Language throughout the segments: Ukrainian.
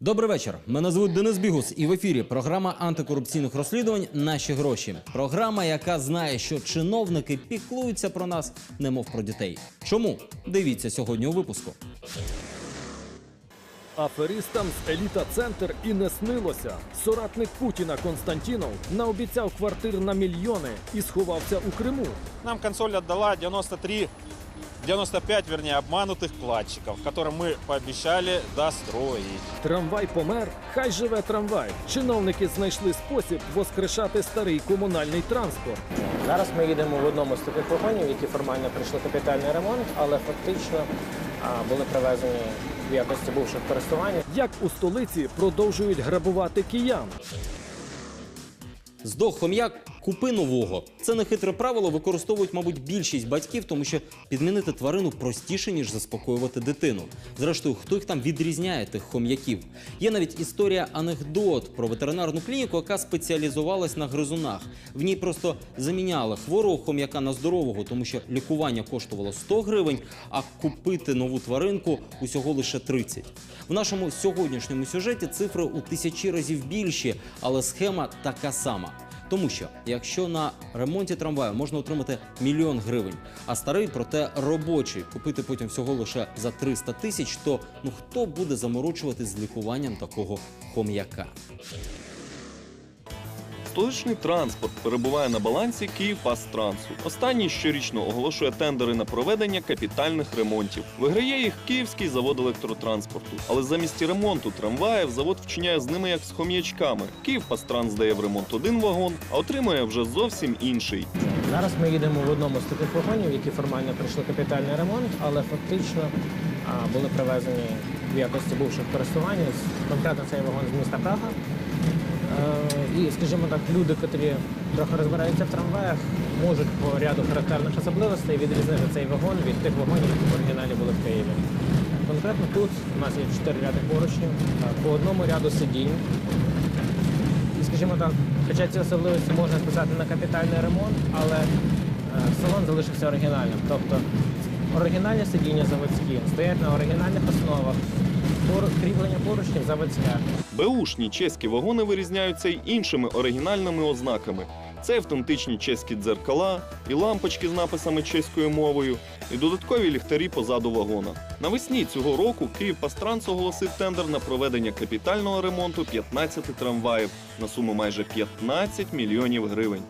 Добрий вечір. Мене звуть Денис Бігус, і в ефірі програма антикорупційних розслідувань Наші гроші. Програма, яка знає, що чиновники піклуються про нас, немов про дітей. Чому? Дивіться сьогодні у випуску. Аферистам з еліта центр і не снилося. Соратник Путіна Константінов наобіцяв квартир на мільйони і сховався у Криму. Нам консоль отдала 93, 95, вернее, обманутых вкладчиков, которым мы пообещали достроить. Трамвай помер, хай живе трамвай. Чиновники знайшли спосіб воскрешати старий комунальний транспорт. Зараз ми їдемо в одному з таких вагонів, які формально пройшли капітальний ремонт, але фактично а, були привезені в якості бувших користування. Як у столиці продовжують грабувати киян. Здох хом'як, купи нового. Це нехитре правило використовують, мабуть, більшість батьків, тому що підмінити тварину простіше, ніж заспокоювати дитину. Зрештою, хто їх там відрізняє, тих хом'яків? Є навіть історія анекдот про ветеринарну клініку, яка спеціалізувалась на гризунах. В ній просто заміняли хворого хом'яка на здорового, тому що лікування коштувало 100 гривень, а купити нову тваринку усього лише 30. В нашому сьогоднішньому сюжеті цифри у тисячі разів більші, але схема така сама. Тому що якщо на ремонті трамваю можна отримати мільйон гривень, а старий, проте робочий, купити потім всього лише за 300 тисяч, то ну хто буде заморочувати з лікуванням такого хом'яка? Столичний транспорт перебуває на балансі Київпастрансу. Останній щорічно оголошує тендери на проведення капітальних ремонтів. Виграє їх Київський завод електротранспорту. Але замість ремонту трамваїв завод вчиняє з ними як з хом'ячками. Київпастранс здає в ремонт один вагон, а отримує вже зовсім інший. Зараз ми їдемо в одному з таких вагонів, які формально пройшли капітальний ремонт, але фактично були привезені в якості бувших користування. Конкретно цей вагон з міста Прага. Е, І, скажімо так, люди, котрі трохи розбираються в трамваях, можуть по ряду характерних особливостей відрізнити цей вагон від тих вагонів, які в оригіналі були в Києві. Конкретно тут у нас є чотири ряди поручнів, е, по одному ряду сидінь. І, скажімо так, хоча ці особливості можна списати на капітальний ремонт, але е, салон залишився оригінальним. Тобто оригінальні сидіння заводські, стоять на оригінальних основах, кріплення поручнів заводське. Беушні чеські вагони вирізняються й іншими оригінальними ознаками. Це автентичні чеські дзеркала, і лампочки з написами чеською мовою, і додаткові ліхтарі позаду вагона. Навесні цього року Київпастранс оголосив тендер на проведення капітального ремонту 15 трамваїв на суму майже 15 мільйонів гривень.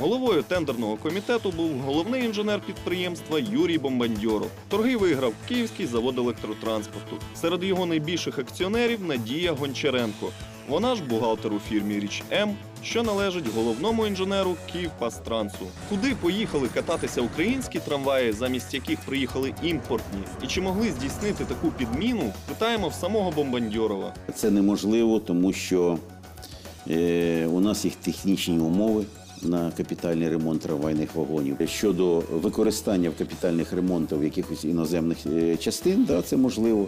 Головою тендерного комітету був головний інженер підприємства Юрій Бомбандьоров. Торги виграв Київський завод електротранспорту. Серед його найбільших акціонерів Надія Гончаренко. Вона ж бухгалтер у фірмі Річ М, що належить головному інженеру Київпастрансу. Куди поїхали кататися українські трамваї, замість яких приїхали імпортні? І чи могли здійснити таку підміну? Питаємо в самого Бомбандьорова. Це неможливо, тому що е, у нас є технічні умови на капітальний ремонт трамвайних вагонів. Щодо використання в капітальних ремонтах якихось іноземних е, частин, да, це можливо.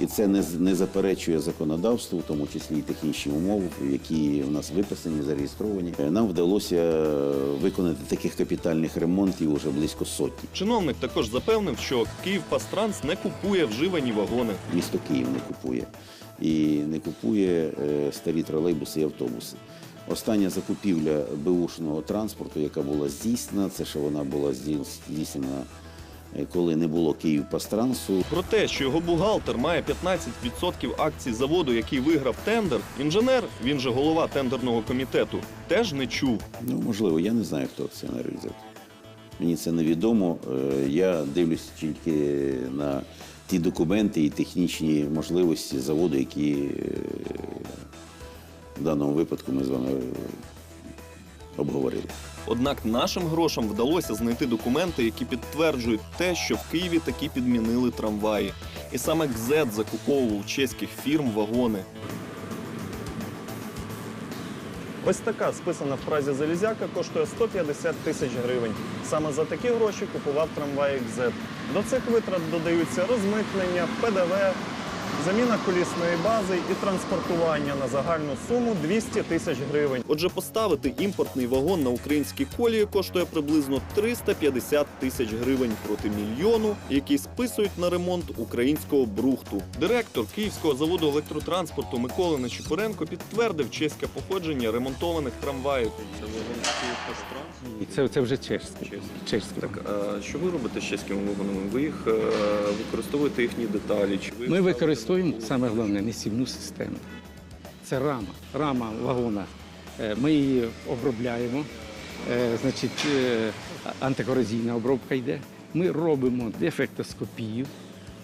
І це не, не заперечує законодавству, в тому числі і технічні умови, які в нас виписані, зареєстровані. Е, Нам вдалося е, виконати таких капітальних ремонтів уже близько сотні. Чиновник також запевнив, що Київпастранс не купує вживані вагони. Місто Київ не купує і не купує старі тролейбуси і автобуси. Остання закупівля беушного транспорту, яка була здійснена, це що вона була здійснена, е, коли не було Київпастрансу. Про те, що його бухгалтер має 15% акцій заводу, який виграв тендер, інженер, він же голова тендерного комітету, теж не чув. Ну, можливо, я не знаю, хто акціонер взяв. Мені це невідомо. Е, Я дивлюсь тільки на ті документи і технічні можливості заводу, які е, в даному випадку ми з вами е, обговорили. Однак нашим грошам вдалося знайти документи, які підтверджують те, що в Києві таки підмінили трамваї. І саме ГЗЕД закуповував у чеських фірм вагони. Ось така списана в Празі залізяка коштує 150 тисяч гривень. Саме за такі гроші купував трамвай ГЗЕД. До цих витрат додаються розмитнення, ПДВ, заміна колісної бази і транспортування на загальну суму 200 тисяч гривень. Отже, поставити імпортний вагон на українські колії коштує приблизно 350 тисяч гривень проти мільйону, які списують на ремонт українського брухту. Директор Київського заводу електротранспорту Микола Нечипоренко підтвердив чеське походження ремонтованих трамваїв. Це вагон? Це, це вже чешське. чешське. Так, а що ви робите з чеськими вагонами? Ви їх е, використовуєте їхні деталі? Чи ви Ми використовуємо саме головне несівну систему. Це рама, рама вагона. Е, Ми її обробляємо. Е, Значить, е, антикорозійна обробка йде. Ми робимо дефектоскопію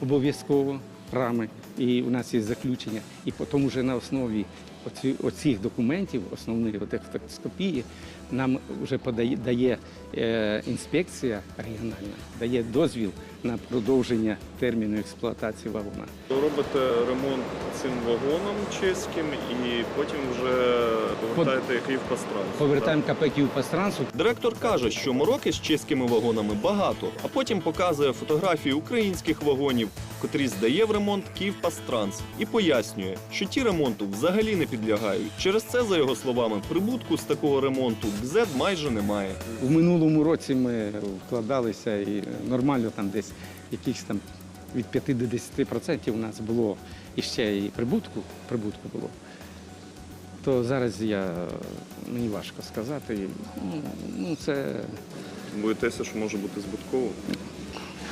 обов'язково рами. І у нас є заключення. І потім вже на основі оцих документів, основної дефектоскопії, нам вже подає дає е, інспекція регіональна, дає дозвіл на продовження терміну експлуатації вагона. Робите ремонт цим вагоном чеським і потім вже повертаєте їх Київпостранс? Повертаємо КП Київпастрансу. Директор каже, що мороки з чеськими вагонами багато, а потім показує фотографії українських вагонів, котрі здає в ремонт Київпастранс, і пояснює, що ті ремонту взагалі не підлягають. Через це, за його словами, прибутку з такого ремонту ГЗЕД майже немає. У минулому році ми вкладалися і нормально там десь якихось там від 5 до 10% у нас було і ще і прибутку, прибутку було. То зараз я мені важко сказати. Ну, ну це Боїтеся, що може бути збитково?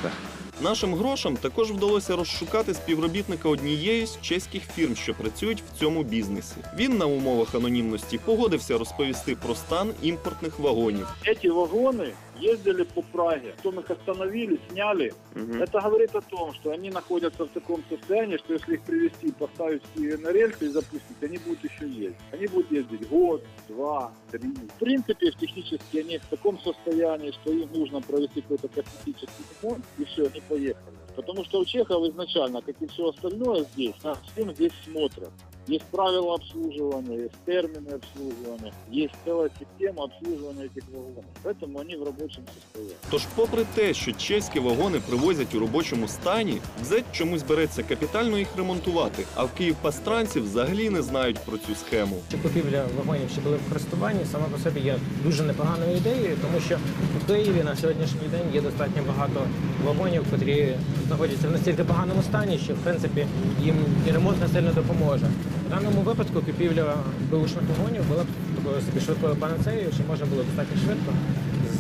так. Нашим грошам також вдалося розшукати співробітника однієї з чеських фірм, що працюють в цьому бізнесі. Він на умовах анонімності погодився розповісти про стан імпортних вагонів. Ці вагоны ездили по Праге. Потом их остановили, сняли. Это говорит о том, что они находятся в таком состоянии, что если их привезти, поставить в Киеве на рельсы и запустить, они будут еще ездить. Они будут ездить год, два, три. В принципе, технически они в таком состоянии, что им нужно провести какой-то косметический ремонт, и все, они поехали. Потому что у чехов изначально, как и все остальное здесь, на всем здесь смотрят. Есть правила обслуживания, есть термины обслуживания, есть целая система обслуживания этих вагонов. Поэтому они в рабочем состоянии. Тож, попри те, що чеські вагони привозять у робочому стані, ВЗЕД чомусь береться капітально їх ремонтувати, а в Київпастранці взагалі не знають про цю схему. Чи купівля вагонів, що були в користуванні, сама по собі є дуже непоганою ідеєю, тому що у Києві на сьогоднішній день є достатньо багато вагонів, котрі знаходяться в настільки поганому стані, що в принципі їм і ремонт не сильно допоможе. Даному випадку купівля бушних вагонів була б такою собі швидкою панацеєю, що можна було достатньо швидко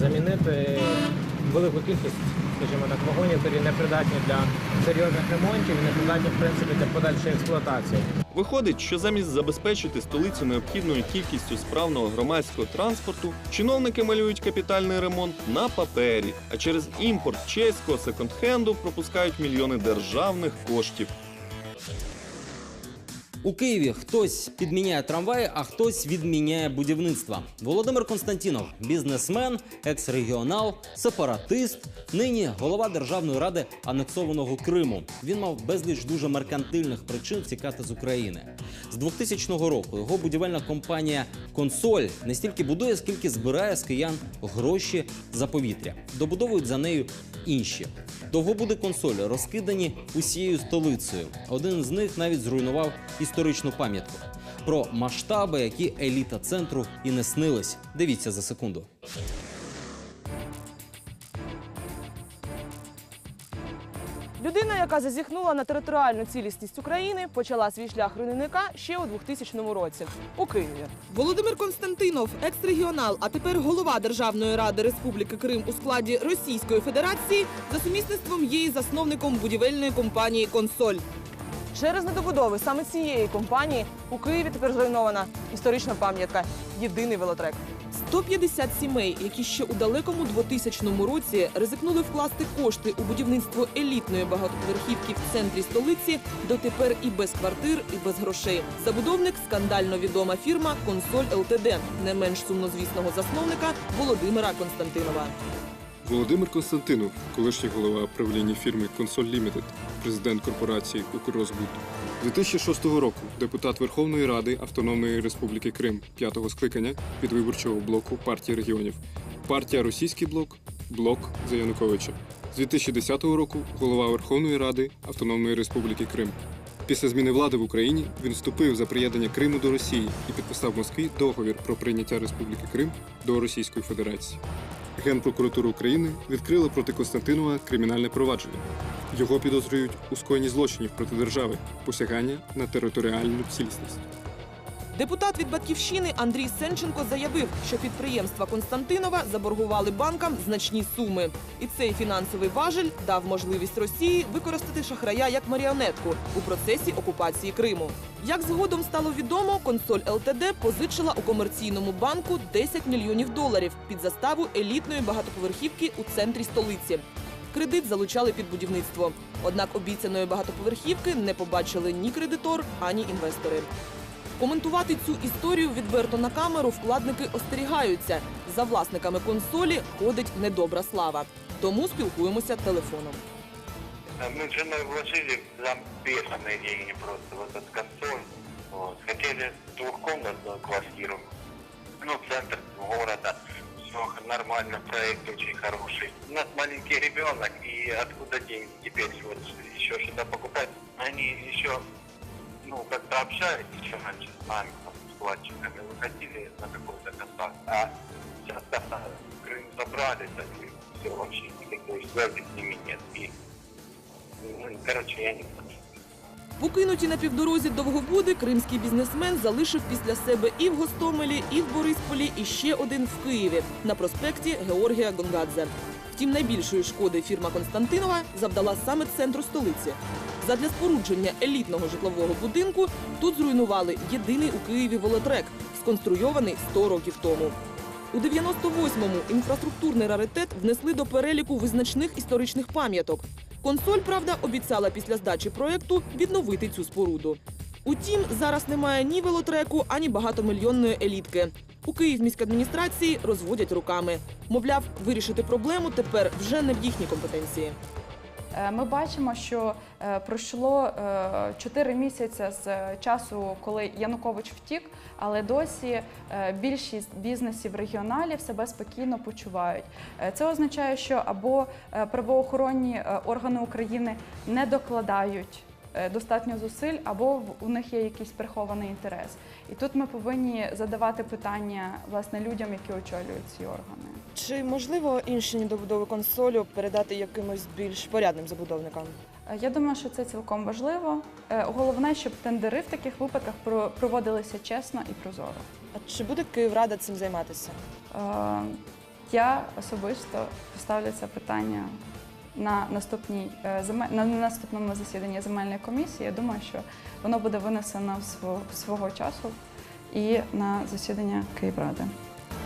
замінити велику кількість, скажімо так, вагонів, які не придатні для серйозних ремонтів, і не придатні в принципі для подальшої експлуатації. Виходить, що замість забезпечити столицю необхідною кількістю справного громадського транспорту, чиновники малюють капітальний ремонт на папері, а через імпорт чеського секонд-хенду пропускають мільйони державних коштів. У Києві хтось підміняє трамваї, а хтось відміняє будівництва. Володимир Константінов, бізнесмен, екс-регіонал, сепаратист, нині голова Державної ради анексованого Криму. Він мав безліч дуже меркантильних причин втікати з України. З 2000 року його будівельна компанія Консоль не стільки будує, скільки збирає з киян гроші за повітря. Добудовують за нею інші. Довгобуди консолі розкидані усією столицею. Один з них навіть зруйнував історичну пам'ятку. Про масштаби, які еліта центру і не снились. Дивіться за секунду. Людина, яка зазіхнула на територіальну цілісність України, почала свій шлях руйнівника ще у 2000 році у Києві. Володимир Константинов, екс-регіонал, а тепер голова Державної ради Республіки Крим у складі Російської Федерації, за сумісництвом є і засновником будівельної компанії Консоль. Через недобудови саме цієї компанії у Києві тепер зруйнована історична пам'ятка єдиний велотрек. 150 сімей, які ще у далекому 2000 році ризикнули вкласти кошти у будівництво елітної багатоповерхівки в центрі столиці, дотепер і без квартир, і без грошей. Забудовник скандально відома фірма Консоль ЛТД, не менш сумнозвісного засновника Володимира Константинова. Володимир Константинов, колишній голова правління фірми Консоль Лімітед, президент корпорації Укррозбуд. 2006 року депутат Верховної Ради Автономної Республіки Крим п'ятого скликання від виборчого блоку партії регіонів. Партія Російський блок, блок за Януковича. З 2010 року голова Верховної Ради Автономної Республіки Крим. Після зміни влади в Україні він вступив за приєднання Криму до Росії і підписав в Москві договір про прийняття Республіки Крим до Російської Федерації. Генпрокуратура України відкрила проти Константинова кримінальне провадження. Його підозрюють у скоєнні злочинів проти держави, посягання на територіальну цілісність. Депутат від батьківщини Андрій Сенченко заявив, що підприємства Константинова заборгували банкам значні суми, і цей фінансовий важель дав можливість Росії використати шахрая як маріонетку у процесі окупації Криму. Як згодом стало відомо, консоль ЛТД позичила у комерційному банку 10 мільйонів доларів під заставу елітної багатоповерхівки у центрі столиці. Кредит залучали під будівництво. Однак обіцяної багатоповерхівки не побачили ні кредитор, ані інвестори. Коментувати цю історію відверто на камеру вкладники остерігаються. За власниками консолі ходить недобра слава. Тому спілкуємося телефоном. Мы с женой вложили там бешеные деньги просто в этот консоль. Вот. Хотели двухкомнатную квартиру. Ну, центр города. Все нормально, проект очень хороший. У нас маленький ребенок, и откуда деньги теперь вот еще что-то покупать? Они еще, ну, как-то общались еще раньше с нами, там, с вкладчиками, выходили на какой-то контакт. А сейчас как-то Крым забрали, так и все, вообще никакой связи с ними нет. И ну, короче, я не знаю. Покинуті на півдорозі довгобуди кримський бізнесмен залишив після себе і в Гостомелі, і в Борисполі, і ще один в Києві на проспекті Георгія Гонгадзе. Втім, найбільшої шкоди фірма Константинова завдала саме центру столиці. Задля спорудження елітного житлового будинку тут зруйнували єдиний у Києві волотрек, сконструйований 100 років тому. У 98-му інфраструктурний раритет внесли до переліку визначних історичних пам'яток. Консоль, правда, обіцяла після здачі проєкту відновити цю споруду. Утім, зараз немає ні велотреку, ані багатомільйонної елітки. У Київміськадміністрації розводять руками. Мовляв, вирішити проблему тепер вже не в їхній компетенції. Е, Ми бачимо, що е, пройшло 4 місяці з е, часу, коли Янукович втік, але досі е, більшість бізнесів регіоналів себе спокійно почувають. Е, Це означає, що або е, правоохоронні е, органи України не докладають. Е, Достатньо зусиль, або у них є якийсь прихований інтерес. І тут ми повинні задавати питання власне людям, які очолюють ці органи. Чи можливо інші недобудови консолю передати якимось більш порядним забудовникам? Е, Я думаю, що це цілком важливо. Е, Головне, щоб тендери в таких випадках про- проводилися чесно і прозоро. А чи буде Київрада цим займатися? Я особисто поставлю це питання на наступній е, на наступному засіданні земельної комісії. Я думаю, що воно буде винесено свого, свого часу і на засідання Київради.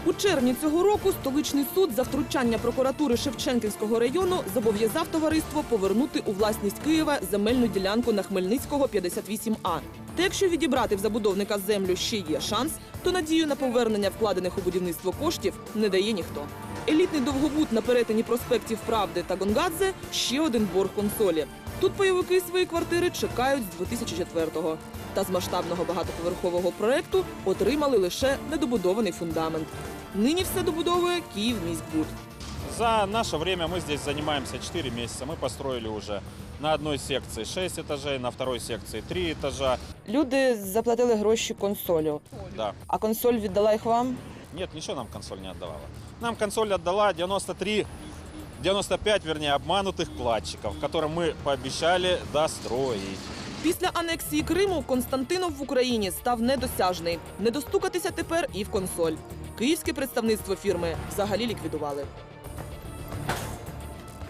У червні цього року столичний суд за втручання прокуратури Шевченківського району зобов'язав товариство повернути у власність Києва земельну ділянку на Хмельницького 58А. Та якщо відібрати в забудовника землю ще є шанс, то надію на повернення вкладених у будівництво коштів не дає ніхто. Елітний довгобуд на перетині проспектів Правди та Гонгадзе ще один борг консолі. Тут бойовики свої квартири чекають з 2004-го. Та з масштабного багатоповерхового проекту отримали лише недобудований фундамент. Нині все добудовує Київміськбуд. За наше время мы здесь занимаемся 4 месяца. Мы построили уже на одной секции 6 этажей, на второй секции 3 этажа. Люди заплатили гроші консолю, Да. а консоль віддала їх вам. Нет, ничего нам консоль не отдавала. Нам консоль отдала 93, 95, вернее, обманутых вкладчиков, которым мы пообещали достроить. Після анексії Криму Константинов в Україні став недосяжний. Не достукатися тепер і в консоль. Київське представництво фірми взагалі ліквідували.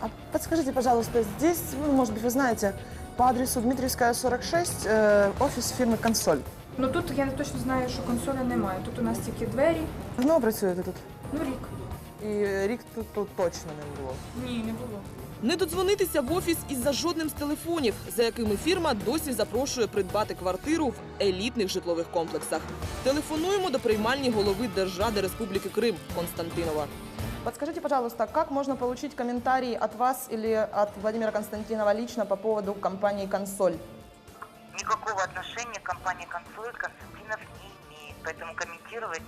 А подскажите, пожалуйста, здесь, ну, может быть, вы знаете, по адресу Дмитриевская, 46, э, офис фирмы «Консоль». Ну тут я точно знаю, що консоля немає. Тут у нас тільки двері. Давно ви працюєте тут? Ну рік. І рік тут, тут точно не було. Ні, не було. Не додзвонитися в офіс із-за жодним з телефонів, за якими фірма досі запрошує придбати квартиру в елітних житлових комплексах. Телефонуємо до приймальні голови Держради Республіки Крим Константинова. Подскажите, пожалуйста, как можно получить комментарий от вас или от Владимира Константинова лично по поводу компании «Консоль»? Никакого отношения к компании «Консоль» Константинов не имеет. поэтому комментировать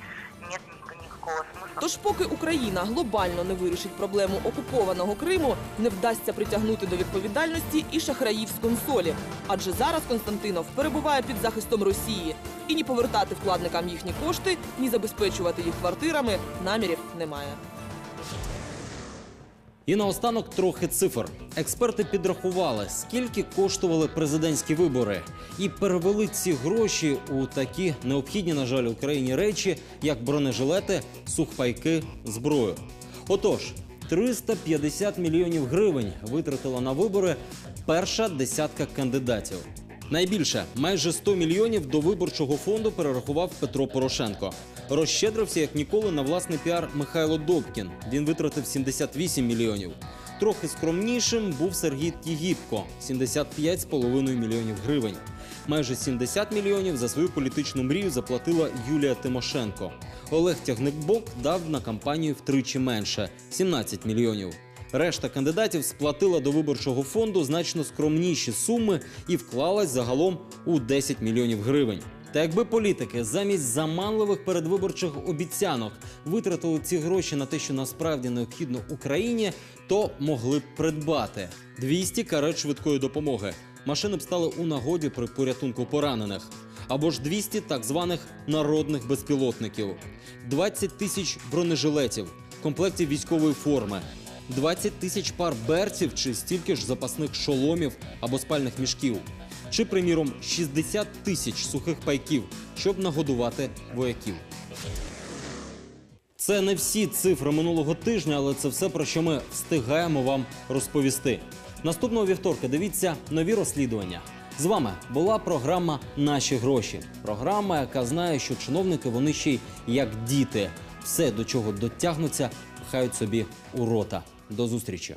нет никакого смысла. Тож, поки Україна глобально не вирішить проблему окупованого Криму, не вдасться притягнути до відповідальності і шахраїв з консолі. Адже зараз Константинов перебуває під захистом Росії, і ні повертати вкладникам їхні кошти, ні забезпечувати їх квартирами намірів немає. І наостанок трохи цифр. Експерти підрахували, скільки коштували президентські вибори, і перевели ці гроші у такі необхідні, на жаль, Україні речі, як бронежилети, сухпайки, зброю. Отож, 350 мільйонів гривень витратила на вибори перша десятка кандидатів. Найбільше майже 100 мільйонів до виборчого фонду перерахував Петро Порошенко. Розщедрився як ніколи на власний піар Михайло Добкін. Він витратив 78 мільйонів. Трохи скромнішим був Сергій Тігіпко 75,5 мільйонів гривень. Майже 70 мільйонів за свою політичну мрію заплатила Юлія Тимошенко. Олег Тягнебок дав на кампанію втричі менше 17 мільйонів. Решта кандидатів сплатила до виборчого фонду значно скромніші суми і вклалась загалом у 10 мільйонів гривень. Та якби політики замість заманливих передвиборчих обіцянок витратили ці гроші на те, що насправді необхідно Україні, то могли б придбати 200 карет швидкої допомоги. Машини б стали у нагоді при порятунку поранених. Або ж 200 так званих народних безпілотників, 20 тисяч бронежилетів, комплектів військової форми, 20 тисяч пар берців чи стільки ж запасних шоломів або спальних мішків, чи, приміром, 60 тисяч сухих пайків, щоб нагодувати вояків. Це не всі цифри минулого тижня, але це все про що ми встигаємо вам розповісти. Наступного вівторка дивіться нові розслідування. З вами була програма Наші гроші. Програма, яка знає, що чиновники вони ще й як діти. Все, до чого дотягнуться, пхають собі у рота. До зустрічі.